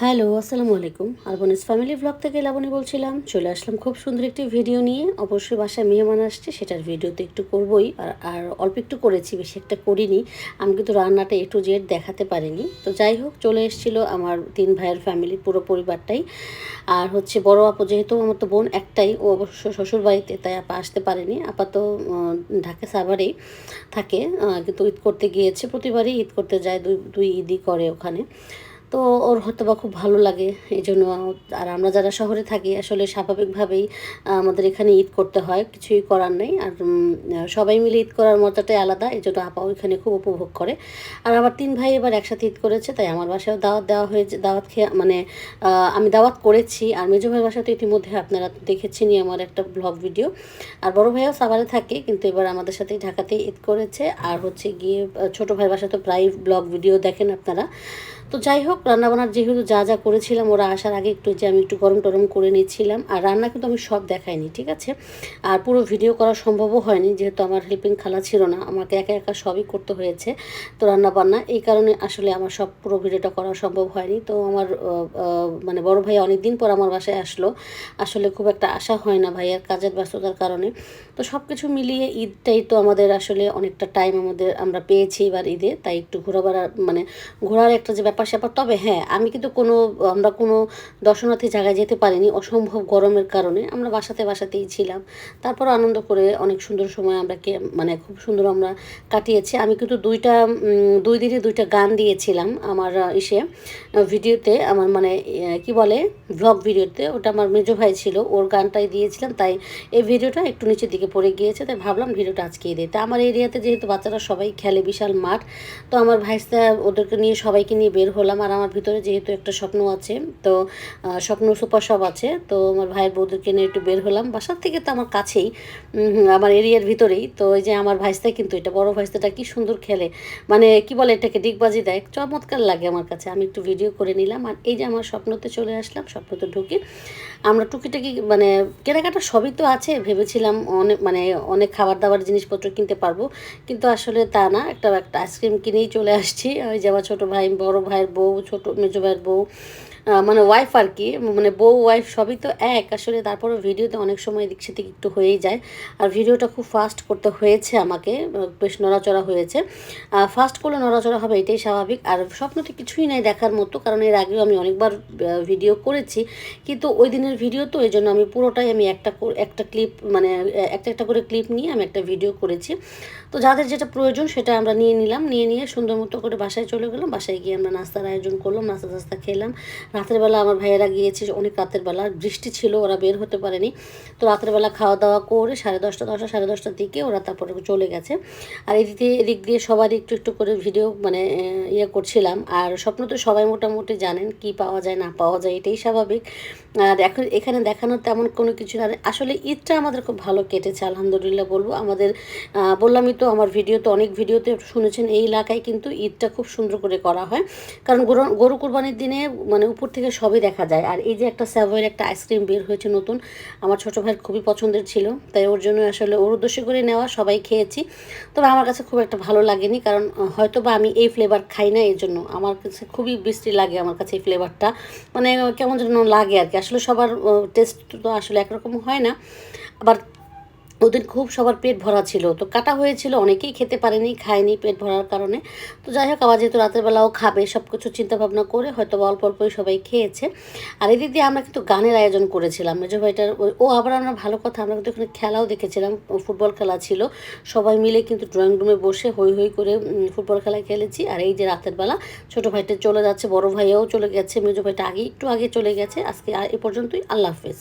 Hello, আসসালামু আলাইকুম। আরবনিস family blog থেকে লাবণী বলছিলাম। চলে আসলাম খুব সুন্দর একটি ভিডিও নিয়ে। অবশ্যই বাসায় মেহমান আসছে, সেটার ভিডিও তো একটু করবই। আর আর অল্প একটু করেছি, বেশি একটা করিনি। আমি কিন্তু রান্নাটা এ টু জেড দেখাতে পারিনি। তো যাই হোক, চলে এসেছিল আমার তিন ভাইয়ের ফ্যামিলি পুরো পরিবারটাই। আর হচ্ছে বড় আপু যেহেতু, আমার তো বোন একটাই, ও অবশ্য শ্বশুর বাড়িতে, তাই আপা আসতে পারেনি। আপা তো ঢাকা সাভারেই থাকে। কিন্তু ঈদ করতে গিয়েছে, প্রতিবারই ঈদ করতে যায়, দুই দুই ঈদই করে ওখানে। তো ওর হয়তো বা খুব ভালো লাগে এই জন্য আর আমরা যারা শহরে থাকি, আসলে স্বাভাবিকভাবেই আমাদের এখানে ঈদ করতে হয়, কিছুই করার নেই, আর সবাই মিলে ঈদ করার মজাটাই আলাদা এই জন্য আপাও এখানে খুব উপভোগ করে। আর আমার তিন ভাই এবার একসাথে ঈদ করেছে, তাই আমার বাসায়ও দাওয়াত দেওয়া হয়েছে, দাওয়াত খেয়ে মানে আমি দাওয়াত করেছি, আর মেজো ভাইয়ের বাসাতে ইতিমধ্যে আপনারা দেখেছেনই আমার একটা ব্লগ ভিডিও। আর বড় ভাইও সাভারে থাকে, কিন্তু এবার আমাদের সাথেই ঢাকাতেই ঈদ করেছে, আর হচ্ছে গিয়ে ছোট ভাইয়ের বাসা তো প্রায় ব্লগ ভিডিও দেখেন আপনারা। তো যাই হোক রান্নাবান্নার যেহেতু যা যা করেছিলাম, ওরা আসার আগে একটু যে আমি একটু গরম টরম করে নিচ্ছিলাম আর রান্না কিন্তু আমি সব দেখাইনি, ঠিক আছে? আর পুরো ভিডিও করা সম্ভবও হয়নি, যেহেতু আমার হেল্পিং খালা ছিল না, আমাকে একা একা সবই করতে হয়েছে। তো রান্না বান্না এই কারণে আসলে আমার সব পুরো ভিডিওটা করা সম্ভব হয়নি। তো আমার মানে বড় ভাই অনেক দিন পর আমার বাসায় আসলো। আসলে খুব একটা আশা হয় না ভাইয়ার কাজের ব্যস্ততার কারণে। তো সব কিছু মিলিয়ে ঈদটাই তো আমাদের আসলে অনেকটা টাইম আমাদের, আমরা পেয়েছি এবার ঈদে। তাই একটু ঘোরাবার মানে ঘোরার একটা যে ব্যাপার স্যাপার তবে হ্যাঁ আমি কিন্তু কোনো, আমরা কোনো দর্শনার্থী জায়গায় যেতে পারিনি অসম্ভব গরমের কারণে। আমরা বাসাতে বাসাতেই ছিলাম। তারপর আনন্দ করে অনেক সুন্দর সময় আমরা কে মানে খুব সুন্দর আমরা কাটিয়েছি। আমি কিন্তু দুইটা দুই দিনে দুইটা গান দিয়েছিলাম আমার ইসে ভিডিওতে। আমার মানে কি বলে ব্লগ ভিডিওতে। ওটা আমার মেজো ভাই ছিল, ওর গানটাই দিয়েছিলাম। তাই এই ভিডিওটা একটু নিচের দিকে পড়ে গিয়েছে। তাই ভাবলাম ভিডিওটা আজকেই দিই। তা আমার এরিয়াতে যেহেতু বাচ্চারা সবাই খেলে, বিশাল মাঠ। তো আমার ভাইস্তা ওদেরকে নিয়ে সবাইকে নিয়ে বের হলাম আর আমার ভিতরে যেহেতু একটা স্বপ্ন আছে, তো স্বপ্ন সুপার সব আছে, তো আমার ভাইয়ের বৌদিকে নিয়ে একটু বের হলাম। বাসার থেকে তো আমার কাছেই আমার এরিয়ার ভিতরেই। তো এই যে আমার ভাইস্তা কিন্তু এটা, বড় ভাইস্তাটা কি সুন্দর খেলে। মানে কি বলে এটাকে, ডিগবাজি দেয়। চমৎকার লাগে আমার কাছে। আমি একটু ভিডিও করে নিলাম আর এই যে আমার স্বপ্নতে চলে আসলাম, স্বপ্নতে ঢুকে আমরা টুকিটাকি মানে কেনাকাটা সবই তো আছে, ভেবেছিলাম অনেক মানে অনেক খাবার দাবার জিনিসপত্র কিনতে পারব। কিন্তু আসলে তা না, একটা একটা আইসক্রিম কিনেই চলে আসছি। ওই যে আমার ছোটো ভাই, বড় ভাইয়ের বউ ছোটো মেজো ভাইয়ের বউ মানে ওয়াইফ আর কি মানে বউ ওয়াইফ সবই তো এক। আসলে তারপরে ভিডিওতে অনেক সময় এদিক সেদিক একটু হয়েই যায়। আর ভিডিওটা খুব ফাস্ট করতে হয়েছে আমাকে বেশ নড়াচড়া হয়েছে। ফাস্ট করলে নড়াচড়া হবে, এটাই স্বাভাবিক। আর স্বপ্ন তো কিছুই নাই দেখার মতো, কারণ এর আগেও আমি অনেকবার ভিডিও করেছি। কিন্তু ওই দিনের ভিডিও তো, এই জন্য আমি পুরোটাই আমি একটা একটা ক্লিপ মানে একটা একটা করে ক্লিপ নিয়ে আমি একটা ভিডিও করেছি। তো যাদের যেটা প্রয়োজন, সেটা আমরা নিয়ে নিলাম। নিয়ে নিয়ে সুন্দর মতো করে বাসায় চলে গেলাম। বাসায় গিয়ে আমরা নাস্তার আয়োজন করলাম, নাস্তা টাস্তা খেলাম। রাতের বেলা আমার ভাইয়েরা গিয়েছে, অনেক রাতের বেলা। বৃষ্টি ছিল, ওরা বের হতে পারেনি। তো রাতের বেলা খাওয়া দাওয়া করে সাড়ে দশটা দশটা, সাড়ে দশটার দিকে ওরা তারপরে চলে গেছে। আর এদিক এদিক দিয়ে সবারই একটু একটু করে ভিডিও মানে ইয়ে করছিলাম। আর স্বপ্ন তো সবাই মোটামুটি জানেন, কি পাওয়া যায়, না পাওয়া যায়, এটাই স্বাভাবিক। আর এখন এখানে দেখানোর তেমন কোনো কিছু না। আসলে ঈদটা আমাদের খুব ভালো কেটেছে, আলহামদুলিল্লাহ বলব। আমাদের বললামই তো, আমার ভিডিওতে অনেক ভিডিওতে শুনেছেন, এই এলাকায় কিন্তু ঈদটা খুব সুন্দর করে করা হয়। কারণ গরু গরু কুরবানির দিনে মানে উপর থেকে সবই দেখা যায়। আর এই যে একটা স্যাভয়ের একটা আইসক্রিম বের হয়েছে নতুন, আমার ছোটো ভাইয়ের খুবই পছন্দের ছিল, তাই ওর জন্য আসলে ওর উদ্দেশ্য করে নেওয়া, সবাই খেয়েছি। তবে আমার কাছে খুব একটা ভালো লাগেনি, কারণ হয়তো বা আমি এই ফ্লেভার খাই না, এই জন্য। আমার কাছে খুবই বৃষ্টি লাগে আমার কাছে এই ফ্লেভারটা মানে কেমন যেন লাগে আর কি। আসলে সবার টেস্ট তো আসলে একরকম হয় না। আবার ওদের খুব সবার পেট ভরা ছিল। তো কাটা হয়েছিল, অনেকেই খেতে পারেনি, খায়নি পেট ভরার কারণে। তো যাই হোক, আবার যেহেতু রাতের বেলাও খাবে সব কিছু চিন্তা ভাবনা করে হয়তো অল্প অল্পই সবাই খেয়েছে। আর এদিক দিয়ে আমরা কিন্তু গানের আয়োজন করেছিলাম। মেজো ভাইটার ও আবার আমরা ভালো কথা, আমরা কিন্তু এখানে খেলাও দেখেছিলাম, ফুটবল খেলা ছিল। সবাই মিলে কিন্তু ড্রয়িং রুমে বসে হই হই করে ফুটবল খেলা খেলেছি। আর এই যে রাতের বেলা ছোটো ভাইটা চলে যাচ্ছে, বড় ভাইয়াও চলে গেছে, মেজো ভাইটা আগে, একটু আগে চলে গেছে। আজকে এ পর্যন্তই, আল্লাহ হাফেজ।